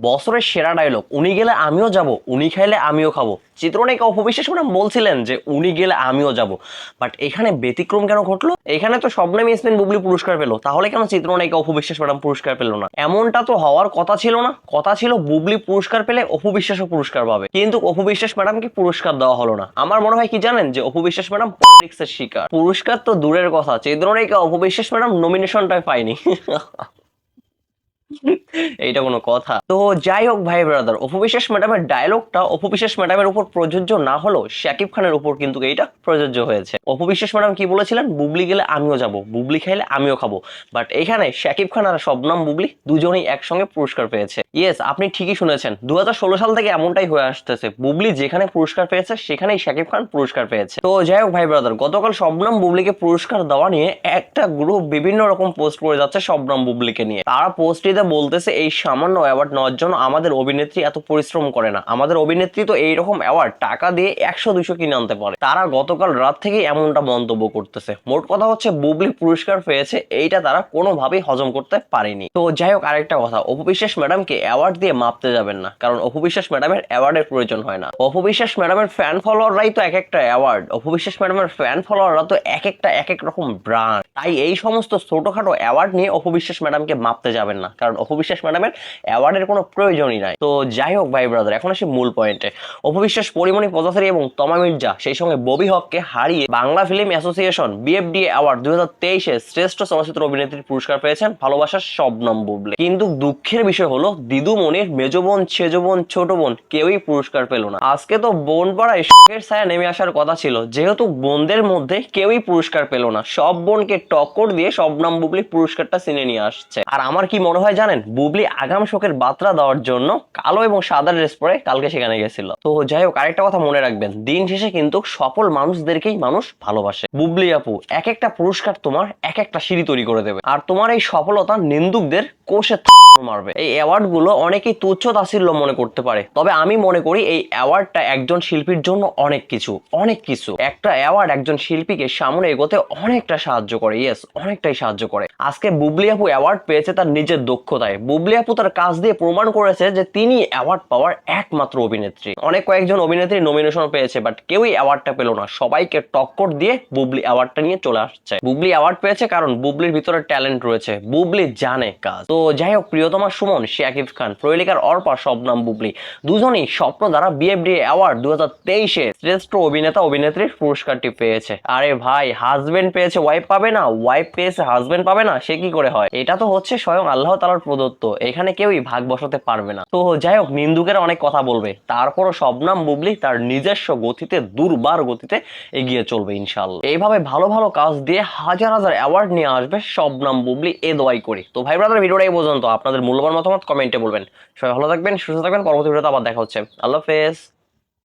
বছরের সেরা ডায়লগ উনি গেলে আমিও যাব, উনি খাইলে আমিও খাব। চিত্রনায়িকা অপবিশ্বাস ম্যাডাম বলছিলেন যে, উনি গেলে আমিও যাব। বাট এখানে ব্যতিক্রম কেন ঘটলো? এখানে তো স্বপ্নাম ইসমিন বুবলি পুরস্কার পেল। তাহলে কেন চিত্রনায়িকা অপবিশ্বাস ম্যাডাম পুরস্কার পেল না? এমনটা তো হওয়ার কথা ছিল না। কথা ছিল বুবলি পুরস্কার পেলে অপবিশ্বাসও পুরস্কার পাবে। কিন্তু অপবিশ্বাস ম্যাডামকে পুরস্কার দেওয়া হলো না। আমার মনে হয় কি জানেন যে অপবিশ্বাস ম্যাডাম পলিটিক্সের শিকার। পুরস্কার তো দূরের কথা। চিত্রনায়িকা অপবিশ্বাস ম্যাডাম নমিনেশনটাই পায়নি। এইটা কোনো কথা। তো যাই হোক ভাই ব্রাদার অপবিশ্বাস ম্যাডামের ডায়লগটা অপবিশ্বাস ম্যাডামের উপর প্রযোজ্য না হলেও শাকিব খানের উপর কিন্তু এইটা প্রযোজ্য হয়েছে। অপবিশ্বাস ম্যাডাম কি বলেছিলেন? বুবলি গেলে আমিও যাব, বুবলি খাইলে আমিও খাব। বাট এখানে শাকিব খান আর শবনম, বুবলি দুজনেই একসঙ্গে পুরস্কার পেয়েছে। ইয়েস আপনি ঠিকই শুনেছেন দু হাজার ষোলো সাল থেকে এমনটাই হয়ে আসতেছে। বুবলি যেখানে পুরস্কার পেয়েছে, সেখানেই শাকিব খান পুরস্কার পেয়েছে। তো যাই হোক ভাই ব্রাদার গতকাল শবনম, বুবলিকে পুরস্কার দেওয়া নিয়ে একটা গ্রুপ বিভিন্ন রকম পোস্ট করে যাচ্ছে শবনম, বুবলিকে নিয়ে। তারা পোস্টটিতে বলতেছে এই সামান্য অ্যাওয়ার্ড নেওয়ার জন্য আমাদের অভিনেত্রী এত পরিশ্রম করে না। আমাদের অভিনেত্রী তো এইরকম অ্যাওয়ার্ড টাকা দিয়ে একশো, দুশো কিনে আনতে পারে। তারা গতকাল রাত থেকে এমনটা মন্তব্য করতেছে। মোট কথা হচ্ছে বুবলি পুরস্কার পেয়েছে, এইটা তারা কোনোভাবেই হজম করতে পারেনি। তো যাই হোক, আরেকটা কথা অপবিশ্বাস ম্যাডামকে অ্যাওয়ার্ড দিয়ে মাপতে যাবেন না, কারণ অপবিশ্বাস ম্যাডামের অ্যাওয়ার্ডের প্রয়োজন হয় না। অপবিশ্বাস ম্যাডামের ফ্যান ফলোয়াররাই তো এক একটা অ্যাওয়ার্ড অপবিশ্বাস ম্যাডামের ফ্যান ফলোয়াররা তো এক একটা এক এক রকম ব্রান্ড তাই এই সমস্ত ছোটখাটো অ্যাওয়ার্ড নিয়ে অপবিশ্বাস ম্যাডামকে মাপতে যাবেন না কারণ অপবিশ্বাস ম্যাডামের অ্যাওয়ার্ডের কোনো প্রয়োজনই নাই। তো যাই হোক ভাই ব্রাদার এখন আসি মূল পয়েন্টে অপবিশ্বাস, পরিমণি পদাসারি এবং তমা মির্জা, সেই সঙ্গে ববি হককে হারিয়ে Bangla film association BFDA award দুই হাজার তেইশে শ্রেষ্ঠ চলচ্চিত্র অভিনেত্রীর পুরস্কার পেয়েছেন ভালোবাসার শবনম বুবলি। কিন্তু দুঃখের বিষয় হলো, দিদু মনির মেজ বোন ছেজ বোন, ছোট বোন কেউই পুরস্কার পেল না। আজকে তো বোন পাড়ায় শোকের ছায়া নেমে আসার কথা ছিল, যেহেতু বোনদের মধ্যে কেউই পুরস্কার পেল না। সব বোনকে টক্কর দিয়ে শবনম বুবলি পুরস্কারটা চিনে নিয়ে আসছে। আর আমার কি মনে হয় জানেন, বুবলি আগাম শোকের বার্তা দেওয়ার জন্য কালো এবং সাদা ড্রেস পরে কালকে সেখানে গেছিল। তো যাই হোক, আরেকটা কথা মনে রাখবেন, দিন শেষে কিন্তু সফল মানুষদেরকেই মানুষ ভালোবাসে। বুবলি আপু এক একটা পুরস্কার তোমার এক একটা সিঁড়ি তৈরি করে দেবে। আর তোমার এই সফলতা নিন্দুকদের কোষে মারবে। এই অ্যাওয়ার্ডগুলো অনেকেই তুচ্ছ তাচ্ছিল্য মনে করতে পারে। তবে আমি মনে করি এই অ্যাওয়ার্ডটা একজন শিল্পীর জন্য অনেক কিছু অনেক কিছু। একটা অ্যাওয়ার্ড একজন শিল্পীকে সামনে এগোতে অনেকটা সাহায্য করে ইয়েস অনেকটাই সাহায্য করে। আজকে বুবলি আপু অ্যাওয়ার্ড পেয়েছে তার নিজের দক্ষতায়। বুবলি আপু তার কাজ দিয়ে প্রমাণ করেছে যে তিনি অ্যাওয়ার্ড পাওয়ার একমাত্র অভিনেত্রী। অনেক কয়েকজন অভিনেত্রী নমিনেশন পেয়েছে বাট কেউই অ্যাওয়ার্ডটা পেল না। সবাইকে টক্কর দিয়ে বুবলি অ্যাওয়ার্ডটা নিয়ে চলে আসছে। বুবলি অ্যাওয়ার্ড পেয়েছে কারণ বুবলির ভিতরে ট্যালেন্ট রয়েছে। বুবলি জানে কাজ। তো যাই হোক প্রিয়তমা সুমন, শাকিব খান প্রহেলিকার অর্পা, শবনাম বুবলি দুজনই স্বপ্ন দ্বারা বিএফডি অ্যাওয়ার্ড দু হাজার তেইশে শ্রেষ্ঠ অভিনেতা, অভিনেত্রীর পুরস্কারটি পেয়েছে। আরে ভাই হাজবেন্ড পেয়েছে ওয়াইফ পাবে না? ওয়াইফ পেয়েছে হাজবেন্ড পাবে না? সে কি করে হয়? এটা তো হচ্ছে স্বয়ং আল্লাহ তালার প্রদত্ত। এখানে কেউই ভাগ বসাতে পারবে না। তো যাই হোক, নিন্দুকেরা অনেক কথা বলবে। তারপরও শবনাম বুবলি তার নিজস্ব গতিতে, দুর্বার গতিতে এগিয়ে চলবে ইনশাল্লাহ এইভাবে ভালো ভালো কাজ দিয়ে হাজার হাজার অ্যাওয়ার্ড নিয়ে আসবে শবনাম বুবলি এ দোয়াই করি। তো ভাই ব্রাদার ভিডিওটা এই পর্যন্ত। আপনাদের মূল্যবান মতামত কমেন্টে বলবেন। সবাই ভালো থাকবেন, সুস্থ থাকবেন, পরবর্তী ভিডিওতে আবার দেখা হচ্ছে। আল্লাহ হাফেজ।